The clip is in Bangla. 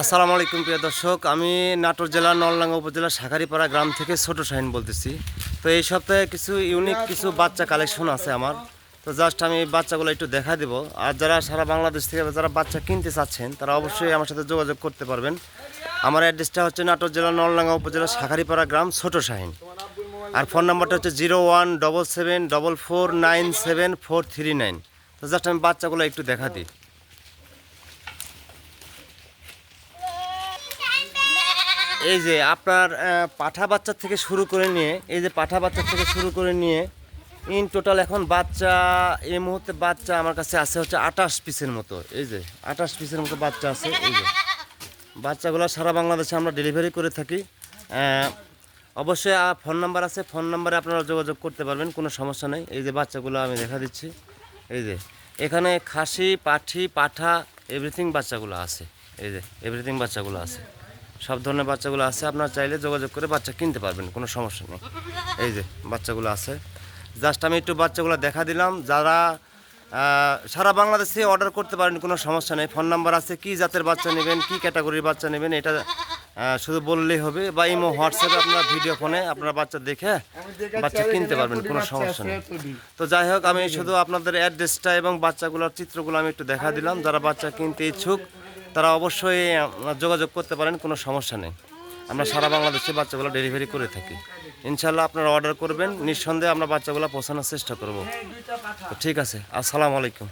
আসসালামু আলাইকুম প্রিয় দর্শক, আমি নাটোর জেলার নলডাঙ্গা উপজেলার শাখারিপাড়া গ্রাম থেকে ছোট শাহিন বলতেছি। তো এই সপ্তাহে কিছু ইউনিক কিছু বাচ্চা কালেকশন আছে আমার। তো জাস্ট আমি বাচ্চাগুলো একটু দেখা দিব। আর যারা সারা বাংলাদেশ থেকে যারা বাচ্চা কিনতে চাচ্ছেন, তারা অবশ্যই আমার সাথে যোগাযোগ করতে পারবেন। আমার অ্যাড্রেসটা হচ্ছে নাটোর জেলার নলডাঙ্গা উপজেলার শাখারিপাড়া গ্রাম, ছোট শাহিন। আর ফোন নাম্বারটা হচ্ছে zero one double seven double four nine seven four three nine তো জাস্ট আমি বাচ্চাগুলো একটু দেখা দিই। এই যে আপনার পাঠা বাচ্চা থেকে শুরু করে নিয়ে, এই যে পাঠা বাচ্চা থেকে শুরু করে নিয়ে ইন টোটাল এখন বাচ্চা, এই মুহূর্তে বাচ্চা আমার কাছে আছে হচ্ছে আঠাশ পিসের মতো। এই যে আঠাশ পিসের মতো বাচ্চা আছে, এই যে। বাচ্চাগুলো সারা বাংলাদেশে আমরা ডেলিভারি করে থাকি। অবশ্যই ফোন নাম্বার আছে ফোন নাম্বারে আপনারা যোগাযোগ করতে পারবেন, কোনো সমস্যা নেই। এই যে বাচ্চাগুলো আমি দেখা দিচ্ছি। এই যে, এখানে খাসি, পাঠি, পাঠা এভরিথিং বাচ্চাগুলো আছে। এই যে এভরিথিং বাচ্চাগুলো আছে। সব ধরনের বাচ্চাগুলো আছে, আপনারা চাইলে যোগাযোগ করে বাচ্চা কিনতে পারবেন, কোনো সমস্যা নেই। এই যে বাচ্চাগুলো আছে। জাস্ট আমি একটু বাচ্চাগুলো দেখা দিলাম, যারা সারা বাংলাদেশে অর্ডার করতে পারেন, কোনো সমস্যা নেই। ফোন নাম্বার আছে, কি জাতের বাচ্চা নেবেন, কি ক্যাটাগরির বাচ্চা নেবেন, এটা শুধু বললেই হবে। বা ইমো, হোয়াটসঅ্যাপে আপনারা ভিডিও ফোনে আপনারা বাচ্চা দেখে বাচ্চা কিনতে পারবেন, কোনো সমস্যা নেই। তো যাই হোক, আমি শুধু আপনাদের অ্যাড্রেসটা এবং বাচ্চাগুলোর চিত্রগুলো আমি একটু দেখা দিলাম, যারা বাচ্চা কিনতে ইচ্ছুক। তারা অবশ্যই যোগাযোগ করতে পারেন, কোনো সমস্যা নেই। আমরা সারা বাংলাদেশে বাচ্চাগুলো ডেলিভারি করে থাকি। ইনশাল্লাহ আপনারা অর্ডার করবেন, নিঃসন্দেহে আমরা বাচ্চাগুলো পৌঁছানোর চেষ্টা করব। ঠিক আছে, আসসালামু আলাইকুম।